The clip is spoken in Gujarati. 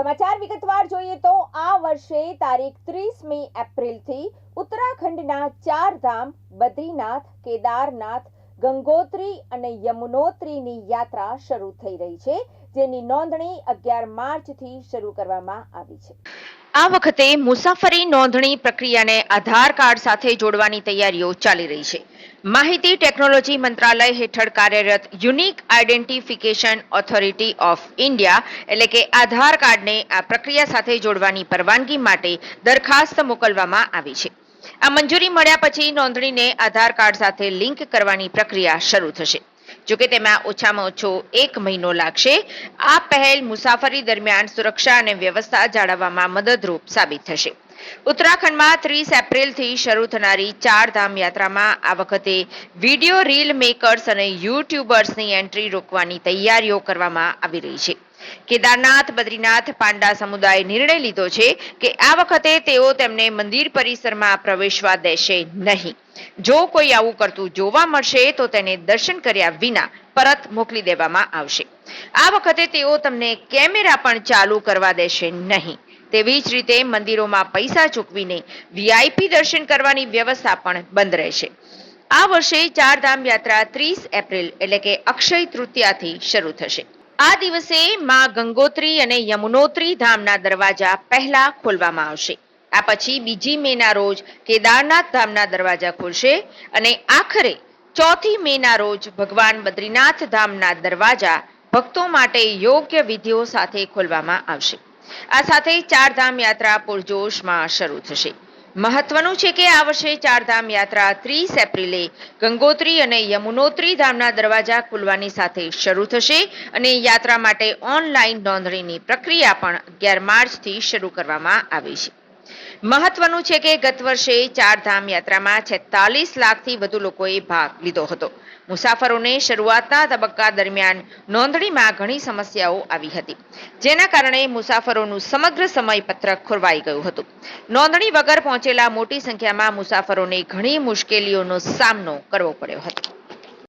સમાચાર વિગતવાર જોઈએ તો આ વર્ષે તારીખ ત્રીસમી એપ્રિલથી ઉત્તરાખંડના ચાર ધામ બદ્રીનાથ, કેદારનાથ, ગંગોત્રી અને યમુનોત્રીની યાત્રા શરૂ થઈ રહી છે, જેની નોંધણી અગિયાર માર્ચથી શરૂ કરવામાં આવી છે. આ વખતે મુસાફરી નોંધણી પ્રક્રિયાને આધાર કાર્ડ સાથે જોડવાની તૈયારીઓ ચાલી રહી છે. માહિતી ટેકનોલોજી મંત્રાલય હેઠળ કાર્યરત unique identification authority of India એટલે કે આધાર કાર્ડને આ પ્રક્રિયા સાથે જોડવાની પરવાનગી માટે દરખાસ્ત મોકલવામાં આવી છે. આ મંજૂરી મળ્યા પછી નોંધણીને આધાર કાર્ડ સાથે લિંક કરવાની પ્રક્રિયા શરૂ થશે. જોકે તેમાં ઓછામાં ઓછો એક મહિનો લાગશે. આ પહેલ મુસાફરી દરમિયાન સુરક્ષા અને વ્યવસ્થા જાળવવામાં મદદરૂપ સાબિત થશે. ઉત્તરાખંડમાં ત્રીસ એપ્રિલથી શરૂ થનારી ચાર ધામ યાત્રામાં આ વખતે વીડિયો રીલ મેકર્સ અને યુટ્યુબર્સની એન્ટ્રી રોકવાની તૈયારીઓ કરવામાં આવી રહી છે. કેદારનાથ, બદ્રીનાથ પાંડા સમુદાયે નિર્ણય લીધો છે કે આ વખતે તેઓ તેમને મંદિર પરિસરમાં પ્રવેશવા દેશે નહીં. જો કોઈ આવું કરતું જોવા મળશે, તો તેને દર્શન કર્યા વિના પરત મોકલી દેવામાં આવશે. આ વખતે તેઓ તમને કેમેરા પણ ચાલુ કરવા દેશે નહીં. તેવી જ રીતે મંદિરોમાં પૈસા ચૂકવીને વીઆઈપી દર્શન કરવાની વ્યવસ્થા પણ બંધ રહેશે. આ વર્ષે ચારધામ યાત્રા ત્રીસ એપ્રિલ એટલે કે અક્ષય તૃતીયાથી શરૂ થશે. આ દિવસે માં ગંગોત્રી અને યમુનોત્રી ધામના દરવાજા પહેલા ખોલવામાં આવશે. આ પછી બીજી મેના રોજ કેદારનાથ ધામના દરવાજા ખુલશે અને આખરે ચોથી મેના રોજ ભગવાન બદ્રીનાથ ધામના દરવાજા ભક્તો માટે યોગ્ય વિધિઓ સાથે ખોલવામાં આવશે. આ સાથે ચારધામ યાત્રા પૂરજોશમાં શરૂ થશે. મહત્વનું છે કે આ વર્ષે ચારધામ યાત્રા ત્રીસ એપ્રિલે ગંગોત્રી અને યમુનોત્રી ધામના દરવાજા ખુલવાની સાથે શરૂ થશે અને યાત્રા માટે ઓનલાઈન નોંધણીની પ્રક્રિયા પણ અગિયાર માર્ચથી શરૂ કરવામાં આવી છે. મહત્વનું છે કે ગત વર્ષે ચારધામ યાત્રામાં છેતાલીસ લાખથી વધુ લોકોએ ભાગ લીધો હતો. મુસાફરોને શરૂઆતના તબક્કા દરમિયાન નોંધણીમાં ઘણી સમસ્યાઓ આવી હતી, જેના કારણે મુસાફરોનું સમગ્ર સમયપત્રક ખોરવાઈ ગયું હતું. નોંધણી વગર પહોંચેલા મોટી સંખ્યામાં મુસાફરોને ઘણી મુશ્કેલીઓનો સામનો કરવો પડ્યો હતો.